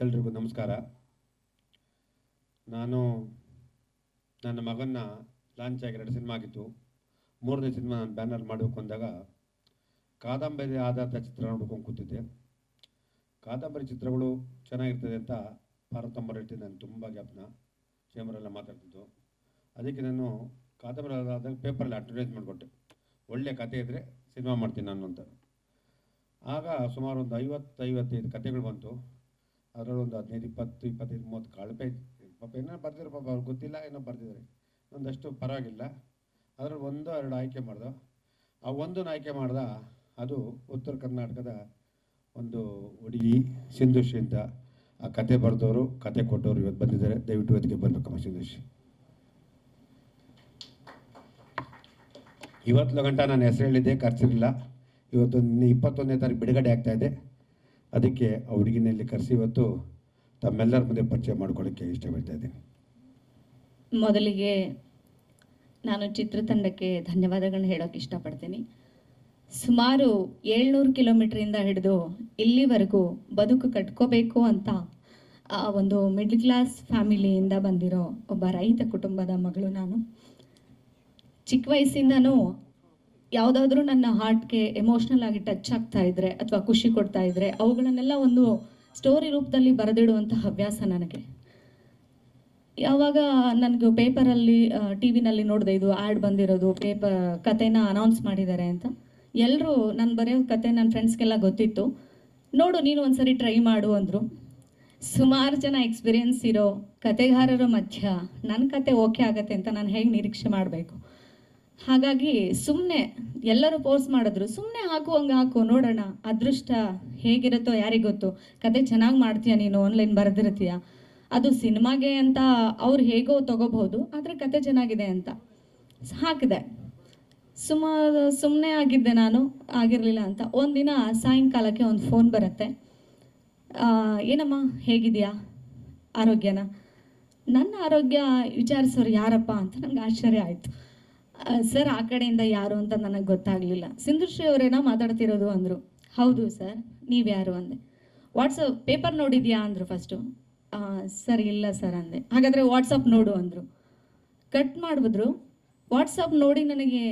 ಎಲ್ರಿಗೂ ನಮಸ್ಕಾರ. ನಾನು ನನ್ನ ಮಗನ್ನ ಲಾಂಚ್ ಆಗಿ ಎರಡು ಸಿನಿಮಾ ಆಗಿತ್ತು. ಮೂರನೇ ಸಿನಿಮಾ ನಾನು ಬ್ಯಾನರ್ ಮಾಡಬೇಕು ಅಂದಾಗ ಕಾದಂಬರಿ ಆಧಾರಿತ ಚಿತ್ರ ನೋಡ್ಕೊಂಡು ಕೂತಿದ್ದೆ. ಕಾದಂಬರಿ ಚಿತ್ರಗಳು ಚೆನ್ನಾಗಿರ್ತದೆ ಅಂತ ಪಾರ್ವತಮ್ಮ ರೆಡ್ಡಿ ನಾನು ತುಂಬ ಜ್ಞಾಪನ. ಚೇಂಬರೆಲ್ಲ ಮಾತಾಡ್ತಿದ್ದು. ಅದಕ್ಕೆ ನಾನು ಕಾದಂಬರಿ ಆಧಾರದ ಪೇಪರಲ್ಲಿ ಅಡ್ವರ್ಟೈಸ್ ಮಾಡಿಕೊಟ್ಟೆ. ಒಳ್ಳೆ ಕತೆ ಇದ್ದರೆ ಸಿನಿಮಾ ಮಾಡ್ತೀನಿ ನಾನು ಅಂತ. ಆಗ ಸುಮಾರು ಒಂದು ಐವತ್ತೈವತ್ತೈದು ಕತೆಗಳು ಬಂತು. ಅದರಲ್ಲಿ ಒಂದು ಹದಿನೈದು, ಇಪ್ಪತ್ತು, ಇಪ್ಪತ್ತೈದು, ಮೂವತ್ತು ಕಳಪೆ ಪಾಪ ಏನೋ ಬರ್ದಿರೋ ಪಾಪ ಅವ್ರಿಗೆ ಗೊತ್ತಿಲ್ಲ ಏನೋ ಬರ್ದಿದ್ದಾರೆ. ಒಂದಷ್ಟು ಪರವಾಗಿಲ್ಲ. ಅದರಲ್ಲಿ ಒಂದು, ಎರಡು ಆಯ್ಕೆ ಮಾಡ್ದೆ. ಆ ಒಂದು ಆಯ್ಕೆ ಮಾಡ್ದ, ಅದು ಉತ್ತರ ಕರ್ನಾಟಕದ ಒಂದು ಹುಡುಗಿ ಸಿಂಧುಶಿ ಅಂತ ಆ ಕತೆ ಬರೆದವರು, ಕತೆ ಕೊಟ್ಟವರು ಇವತ್ತು ಬಂದಿದ್ದಾರೆ. ದಯವಿಟ್ಟು ಇವತ್ತಿಗೆ ಬರ್ಬೇಕಮ್ಮ ಸಿಂಧುಶಿ ಇವತ್ತು ಗಂಟ ನಾನು ಹೆಸರು ಹೇಳಿದ್ದೆ ಖರ್ಚಿರಲಿಲ್ಲ. ಇವತ್ತು ಇನ್ನು ಇಪ್ಪತ್ತೊಂದನೇ ತಾರೀಕು ಬಿಡುಗಡೆ ಆಗ್ತಾ ಇದೆ. ಅದಕ್ಕೆ ಆ ಹುಡುಗಿನಲ್ಲಿ ಕರೆಸಿ ಇವತ್ತು ತಮ್ಮೆಲ್ಲರ ಮುಂದೆ ಪರಿಚಯ ಮಾಡ್ಕೊಳ್ಳೋಕ್ಕೆ ಇಷ್ಟಪಡ್ತಾ ಇದ್ದೀನಿ. ಮೊದಲಿಗೆ ನಾನು ಚಿತ್ರತಂಡಕ್ಕೆ ಧನ್ಯವಾದಗಳನ್ನ ಹೇಳೋಕೆ ಇಷ್ಟಪಡ್ತೀನಿ. ಸುಮಾರು ಏಳ್ನೂರು ಕಿಲೋಮೀಟ್ರಿಂದ ಹಿಡಿದು ಇಲ್ಲಿವರೆಗೂ ಬದುಕು ಕಟ್ಕೋಬೇಕು ಅಂತ ಆ ಒಂದು ಮಿಡ್ಲ್ ಕ್ಲಾಸ್ ಫ್ಯಾಮಿಲಿಯಿಂದ ಬಂದಿರೋ ಒಬ್ಬ ರೈತ ಕುಟುಂಬದ ಮಗಳು ನಾನು. ಚಿಕ್ಕ ವಯಸ್ಸಿಂದನೂ ಯಾವುದಾದ್ರೂ ನನ್ನ ಹಾರ್ಟ್ಗೆ ಎಮೋಷ್ನಲ್ ಆಗಿ ಟಚ್ ಆಗ್ತಾ ಇದ್ರೆ ಅಥವಾ ಖುಷಿ ಕೊಡ್ತಾ ಇದ್ರೆ ಅವುಗಳನ್ನೆಲ್ಲ ಒಂದು ಸ್ಟೋರಿ ರೂಪದಲ್ಲಿ ಬರೆದಿಡುವಂತಹ ಹವ್ಯಾಸ ನನಗೆ. ಯಾವಾಗ ನನಗೆ ಪೇಪರಲ್ಲಿ ಟಿ ವಿನಲ್ಲಿ ನೋಡಿದೆ ಇದು ಆ್ಯಡ್ ಬಂದಿರೋದು ಪೇಪರ್ ಕತೆನ ಅನೌನ್ಸ್ ಮಾಡಿದ್ದಾರೆ ಅಂತ ಎಲ್ಲರೂ ನಾನು ಬರೆಯೋ ಕತೆ ನನ್ನ ಫ್ರೆಂಡ್ಸ್ಗೆಲ್ಲ ಗೊತ್ತಿತ್ತು. ನೋಡು, ನೀನು ಒಂದ್ಸರಿ ಟ್ರೈ ಮಾಡು ಅಂದರು. ಸುಮಾರು ಜನ ಎಕ್ಸ್ಪೀರಿಯನ್ಸ್ ಇರೋ ಕತೆಗಾರರ ಮಧ್ಯ ನನ್ನ ಕತೆ ಓಕೆ ಆಗತ್ತೆ ಅಂತ ನಾನು ಹೇಗೆ ನಿರೀಕ್ಷೆ ಮಾಡಬೇಕು? ಹಾಗಾಗಿ ಸುಮ್ಮನೆ ಎಲ್ಲರೂ ಪೋಸ್ಟ್ ಮಾಡಿದ್ರು ಸುಮ್ಮನೆ ಹಾಕು, ಹಂಗೆ ಹಾಕು, ನೋಡೋಣ, ಅದೃಷ್ಟ ಹೇಗಿರುತ್ತೋ ಯಾರಿಗೆ ಗೊತ್ತು ಕತೆ ಚೆನ್ನಾಗಿ ಮಾಡ್ತೀಯ ನೀನು ಆನ್ಲೈನ್ ಬರೆದಿರ್ತೀಯ? ಅದು ಸಿನಿಮಾಗೆ ಅಂತ ಅವ್ರು ಹೇಗೋ ತಗೋಬಹುದು, ಆದರೆ ಕತೆ ಚೆನ್ನಾಗಿದೆ ಅಂತ. ಹಾಕಿದೆ. ಸುಮಾರು ಸುಮ್ಮನೆ ಆಗಿದ್ದೆ ನಾನು, ಆಗಿರಲಿಲ್ಲ ಅಂತ. ಒಂದಿನ ಸಾಯಂಕಾಲಕ್ಕೆ ಒಂದು ಫೋನ್ ಬರುತ್ತೆ. ಏನಮ್ಮ, ಹೇಗಿದೆಯಾ? ಆರೋಗ್ಯನ? ನನ್ನ ಆರೋಗ್ಯ ವಿಚಾರಿಸೋರು ಯಾರಪ್ಪ ಅಂತ ನಂಗೆ ಆಶ್ಚರ್ಯ ಆಯಿತು. ಸರ್, ಆ ಕಡೆಯಿಂದ ಯಾರು ಅಂತ ನನಗೆ ಗೊತ್ತಾಗಲಿಲ್ಲ. ಸಿಂಧುಶ್ರೀ ಅವರೇನೋ ಮಾತಾಡ್ತಿರೋದು ಅಂದರು. ಹೌದು ಸರ್ ನೀವ್ಯಾರು ಅಂದೆ. ವಾಟ್ಸಪ್, ಪೇಪರ್ ನೋಡಿದ್ಯಾ? ಅಂದರು ಫಸ್ಟು. ಸರ್, ಇಲ್ಲ ಸರ್, ಅಂದೆ. ಹಾಗಾದರೆ ವಾಟ್ಸಪ್ ನೋಡು, ಅಂದರು. ಕಟ್ ಮಾಡಿಬಿದ್ರು ವಾಟ್ಸಪ್ ನೋಡಿ ನನಗೆ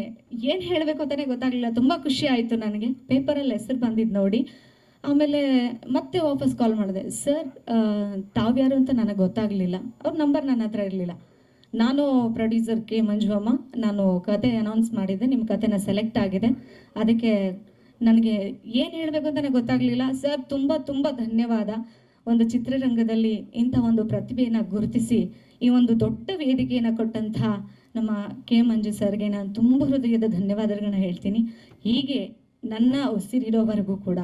ಏನು ಹೇಳಬೇಕು ಅಂತಲೇ ಗೊತ್ತಾಗಲಿಲ್ಲ. ತುಂಬ ಖುಷಿ ಆಯಿತು ನನಗೆ. ಪೇಪರಲ್ಲಿ ಹೆಸರು ಬಂದಿದ್ದು ನೋಡಿ. ಆಮೇಲೆ ಮತ್ತೆ ವಾಪಸ್ ಕಾಲ್ ಮಾಡಿದೆ. ಸರ್ ತಾವ್ಯಾರು ಅಂತ ನನಗೆ ಗೊತ್ತಾಗಲಿಲ್ಲ. ಅವ್ರ ನಂಬರ್ ನನ್ನ ಹತ್ರ ಇರಲಿಲ್ಲ. ನಾನು ಪ್ರೊಡ್ಯೂಸರ್ ಕೆ ಮಂಜುವಮ್ಮ, ನಾನು ಕತೆ ಅನೌನ್ಸ್ ಮಾಡಿದ್ದೆ, ನಿಮ್ಮ ಕತೆನ ಸೆಲೆಕ್ಟ್ ಆಗಿದೆ. ಅದಕ್ಕೆ ನನಗೆ ಏನು ಹೇಳಬೇಕು ಅಂತಲೇ ಗೊತ್ತಾಗಲಿಲ್ಲ. ಸರ್, ತುಂಬ ತುಂಬ ಧನ್ಯವಾದ. ಒಂದು ಚಿತ್ರರಂಗದಲ್ಲಿ ಇಂಥ ಒಂದು ಪ್ರತಿಭೆಯನ್ನು ಗುರುತಿಸಿ, ಈ ಒಂದು ದೊಡ್ಡ ವೇದಿಕೆಯನ್ನು ಕೊಟ್ಟಂತಹ ನಮ್ಮ ಕೆ ಮಂಜು ಸರ್ಗೆ ನಾನು ತುಂಬ ಹೃದಯದ ಧನ್ಯವಾದಗಳನ್ನ ಹೇಳ್ತೀನಿ. ಹೀಗೆ ನನ್ನ ಉಸಿರಿರೋವರೆಗೂ ಕೂಡ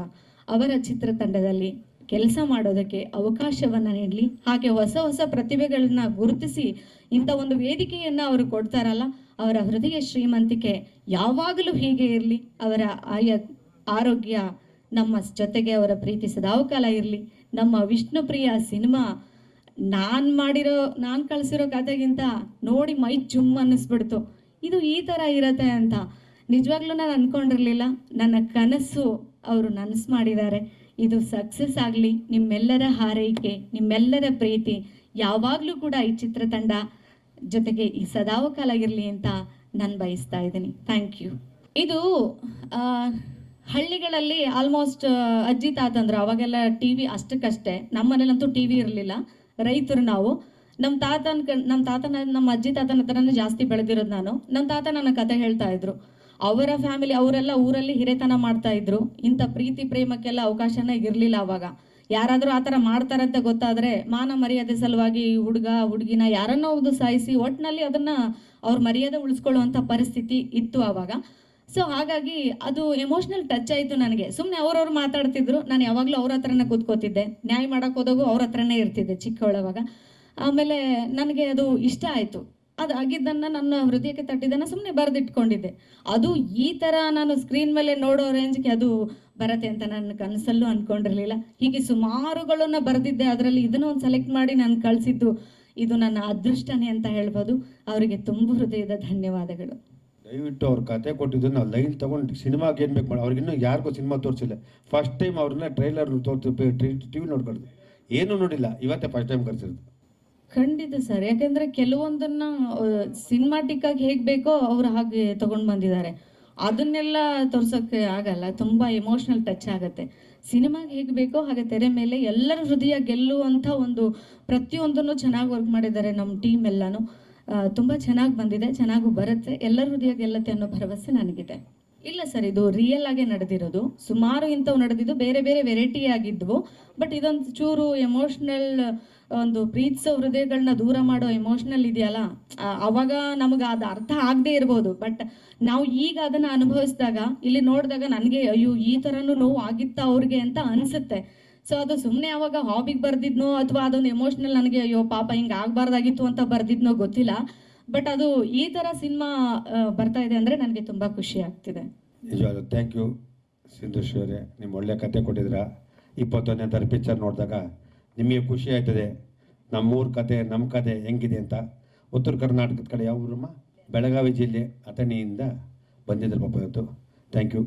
ಅವರ ಚಿತ್ರತಂಡದಲ್ಲಿ ಕೆಲಸ ಮಾಡೋದಕ್ಕೆ ಅವಕಾಶವನ್ನು ನೀಡಲಿ. ಹಾಗೆ ಹೊಸ ಹೊಸ ಪ್ರತಿಭೆಗಳನ್ನ ಗುರುತಿಸಿ ಇಂಥ ಒಂದು ವೇದಿಕೆಯನ್ನು ಅವರು ಕೊಡ್ತಾರಲ್ಲ, ಅವರ ಹೃದಯ ಶ್ರೀಮಂತಿಕೆ ಯಾವಾಗಲೂ ಹೀಗೆ ಇರಲಿ. ಅವರ ಆಯ, ಆರೋಗ್ಯ ನಮ್ಮ ಜೊತೆಗೆ ಅವರ ಪ್ರೀತಿ ಸದಾವಕಾಲ ಇರಲಿ. ನಮ್ಮ ವಿಷ್ಣು ಪ್ರಿಯ ಸಿನಿಮಾ, ನಾನು ಮಾಡಿರೋ, ನಾನು ಕಳಿಸಿರೋ ಕಥೆಗಿಂತ ನೋಡಿ ಮೈ ಜುಮ್ ಅನ್ನಿಸ್ಬಿಡ್ತು. ಇದು ಈ ಥರ ಇರತ್ತೆ ಅಂತ ನಿಜವಾಗ್ಲೂ ನಾನು ಅಂದ್ಕೊಂಡಿರಲಿಲ್ಲ ನನ್ನ ಕನಸು ಅವರು ನನಸು ಮಾಡಿದ್ದಾರೆ. ಇದು ಸಕ್ಸಸ್ ಆಗಲಿ, ನಿಮ್ಮೆಲ್ಲರ ಹಾರೈಕೆ, ನಿಮ್ಮೆಲ್ಲರ ಪ್ರೀತಿ, ಯಾವಾಗಲೂ ಕೂಡ ಈ ಚಿತ್ರತಂಡ ಜೊತೆಗೆ ಈ ಸದಾವಕಾಲ ಇರಲಿ ಅಂತ ನಾನು ಬಯಸ್ತಾ ಇದ್ದೀನಿ. ಥ್ಯಾಂಕ್ ಯು ಇದು ಹಳ್ಳಿಗಳಲ್ಲಿ ಆಲ್ಮೋಸ್ಟ್ ಅಜ್ಜಿ ತಾತಂದ್ರು ಅವಾಗೆಲ್ಲ ಟಿ ವಿ ಅಷ್ಟಕ್ಕಷ್ಟೇ. ನಮ್ಮ ಮನೇಲಂತೂ ಟಿ ವಿ ಇರಲಿಲ್ಲ. ರೈತರು ನಾವು. ನಮ್ಮ ತಾತನ ನಮ್ಮ ತಾತನ ನಮ್ಮ ಅಜ್ಜಿ ತಾತನ ಹತ್ರನೇ ಜಾಸ್ತಿ ಬೆಳೆದಿರೋದು ನಾನು. ನಮ್ಮ ತಾತ ನನ್ನ ಕತೆ ಹೇಳ್ತಾ ಇದ್ರು. ಅವರ ಫ್ಯಾಮಿಲಿ ಅವರೆಲ್ಲ ಊರಲ್ಲಿ ಹಿರೇತನ ಮಾಡ್ತಾ ಇದ್ರು. ಇಂಥ ಪ್ರೀತಿ ಪ್ರೇಮಕ್ಕೆಲ್ಲ ಅವಕಾಶನೇ ಇರಲಿಲ್ಲ ಅವಾಗ. ಯಾರಾದರೂ ಆ ಥರ ಮಾಡ್ತಾರಂತ ಗೊತ್ತಾದರೆ ಮಾನ ಮರ್ಯಾದೆ ಸಲುವಾಗಿ ಹುಡುಗ, ಹುಡುಗಿನ ಯಾರನ್ನೋ ಒಂದು ಸಾಯಿಸಿ ಒಟ್ಟಿನಲ್ಲಿ ಅದನ್ನ ಅವ್ರ ಮರ್ಯಾದೆ ಉಳಿಸ್ಕೊಳ್ಳುವಂಥ ಪರಿಸ್ಥಿತಿ ಇತ್ತು ಆವಾಗ ಸೊ ಹಾಗಾಗಿ ಅದು ಎಮೋಷ್ನಲ್ ಟಚ್ ಆಯಿತು ನನಗೆ. ಸುಮ್ಮನೆ ಅವ್ರವ್ರು ಮಾತಾಡ್ತಿದ್ರು. ನಾನು ಯಾವಾಗಲೂ ಅವ್ರ ಹತ್ರನೇ ಕೂತ್ಕೋತಿದ್ದೆ. ನ್ಯಾಯ ಮಾಡೋಕ್ಕೆ ಹೋದಾಗೂ ಅವ್ರ ಹತ್ರನೇ ಇರ್ತಿದ್ದೆ ಚಿಕ್ಕವಳವಾಗ. ಆಮೇಲೆ ನನಗೆ ಅದು ಇಷ್ಟ ಆಯಿತು. ಅದು ಆಗಿದ್ದನ್ನು ನನ್ನ ಹೃದಯಕ್ಕೆ ತಟ್ಟಿದ್ದನ್ನು ಸುಮ್ಮನೆ ಬರೆದಿಟ್ಕೊಂಡಿದ್ದೆ ಅದು ಈ ಥರ ನಾನು ಸ್ಕ್ರೀನ್ ಮೇಲೆ ನೋಡೋ ರೇಂಜ್ಗೆ ಅದು ಬರತ್ತೆ ಅಂತ ನನ್ನ ಕನಸಲ್ಲೂ ಅಂದ್ಕೊಂಡಿರಲಿಲ್ಲ ಹೀಗೆ ಸುಮಾರುಗಳನ್ನು ಬರೆದಿದ್ದೆ ಅದರಲ್ಲಿ ಇದನ್ನು ಒಂದು ಸೆಲೆಕ್ಟ್ ಮಾಡಿ ನಾನು ಕಳಿಸಿದ್ದು ಇದು ನನ್ನ ಅದೃಷ್ಟನೇ ಅಂತ ಹೇಳ್ಬೋದು ಅವರಿಗೆ ತುಂಬ ಹೃದಯದ ಧನ್ಯವಾದಗಳು ದಯವಿಟ್ಟು ಅವ್ರ ಕತೆ ಕೊಟ್ಟಿದ್ದು ನಾವು ಲೈನ್ ತೊಗೊಂಡು ಸಿನಿಮಾಗೆ ಏನು ಬೇಕು ಮಾಡಿ ಅವ್ರಿಗಿನ್ನೂ ಯಾರಿಗೂ ಸಿನಿಮಾ ತೋರಿಸಿಲ್ಲ ಫಸ್ಟ್ ಟೈಮ್ ಅವ್ರನ್ನ ಟ್ರೈಲರ್ ತೋರಿಸಿ ಟಿ ವಿ ನೋಡ್ಕೊಳ್ದು ಏನೂ ನೋಡಿಲ್ಲ ಇವತ್ತೇ ಫಸ್ಟ್ ಟೈಮ್ ಕರ್ಸಿರೋದು ಖಂಡಿತ ಸರ್. ಯಾಕಂದ್ರೆ ಕೆಲವೊಂದನ್ನ ಸಿನಿಮಾಟಿಕ್ ಆಗಿ ಹೇಗ್ ಬೇಕೋ ಅವ್ರು ಹಾಗೆ ತಗೊಂಡ್ ಬಂದಿದ್ದಾರೆ. ಅದನ್ನೆಲ್ಲ ತೋರ್ಸೋಕ್ಕೆ ಆಗಲ್ಲ. ತುಂಬಾ ಎಮೋಷನಲ್ ಟಚ್ ಆಗುತ್ತೆ. ಸಿನಿಮಾಗೆ ಹೇಗೆ ಬೇಕೋ ಹಾಗೆ ತೆರೆ ಮೇಲೆ ಎಲ್ಲರ ಹೃದಯ ಗೆಲ್ಲುವಂಥ ಒಂದು ಪ್ರತಿಯೊಂದನ್ನು ಚೆನ್ನಾಗಿ ವರ್ಕ್ ಮಾಡಿದ್ದಾರೆ ನಮ್ಮ ಟೀಮ್ ಎಲ್ಲಾನು. ತುಂಬಾ ಚೆನ್ನಾಗಿ ಬಂದಿದೆ, ಚೆನ್ನಾಗೂ ಬರುತ್ತೆ. ಎಲ್ಲರ ಹೃದಯ ಗೆಲ್ಲತ್ತೆ ಅನ್ನೋ ಭರವಸೆ ನನಗಿದೆ. ಇಲ್ಲ ಸರ್, ಇದು ರಿಯಲ್ ಆಗಿ ನಡೆದಿರೋದು. ಸುಮಾರು ಇಂಥವು ನಡೆದಿದ್ದು, ಬೇರೆ ಬೇರೆ ವೆರೈಟಿ ಆಗಿದ್ವು. ಬಟ್ ಇದೊಂದು ಚೂರು ಎಮೋಷ್ನಲ್ ಒಂದು ಪ್ರೀತಿಸೋ ಹೃದಯಗಳನ್ನ ದೂರ ಮಾಡೋ ಎಮೋಷ್ನಲ್ ಇದೆಯಲ್ಲ? ಅವಾಗ ನಮಗೆ ಅದು ಅರ್ಥ ಆಗದೆ ಇರ್ಬೋದು. ಬಟ್ ನಾವು ಈಗ ಅದನ್ನ ಅನುಭವಿಸಿದಾಗ, ಇಲ್ಲಿ ನೋಡಿದಾಗ ನನಗೆ, ಅಯ್ಯೋ, ಈ ಥರನೂ ನೋವು ಆಗಿತ್ತಾ ಅವ್ರಿಗೆ ಅಂತ ಅನ್ಸುತ್ತೆ. ಸೊ ಅದು ಸುಮ್ಮನೆ ಅವಾಗ ಹಾಬಿಗೆ ಬರ್ದಿದ್ನೋ ಅಥವಾ ಅದೊಂದು ಎಮೋಷ್ನಲ್ ನನಗೆ, ಅಯ್ಯೋ, ಪಾಪ ಹಿಂಗೆ ಆಗಬಾರ್ದಾಗಿತ್ತು ಅಂತ ಬರ್ದಿದ್ನೋ ಗೊತ್ತಿಲ್ಲ. ಬಟ್ ಅದು ಈ ಥರ ಸಿನಿಮಾ ಬರ್ತಾ ಇದೆ ಅಂದರೆ ನನಗೆ ತುಂಬ ಖುಷಿ ಆಗ್ತಿದೆ. ನಿಜವಾಗ್ಲೂ ಥ್ಯಾಂಕ್ ಯು ಸಿಂಧುಶ್ರೀ ಅವರೇ. ನಿಮ್ಮ ಒಳ್ಳೆ ಕತೆ ಕೊಟ್ಟಿದ್ರ ಇಪ್ಪತ್ತೊಂದನೇ ಥರ ಪಿಕ್ಚರ್ ನೋಡಿದಾಗ ನಿಮಗೆ ಖುಷಿ ಆಯ್ತದೆ. ನಮ್ಮೂರ ಕತೆ ನಮ್ಮ ಕತೆ ಹೆಂಗಿದೆ ಅಂತ. ಉತ್ತರ ಕರ್ನಾಟಕದ ಕಡೆ ಯಾವ ಊರಮ್ಮ? ಬೆಳಗಾವಿ ಜಿಲ್ಲೆ ಅಥಣಿಯಿಂದ ಬಂದಿದ್ರು ಪಾಪ ಇವತ್ತು. Thank you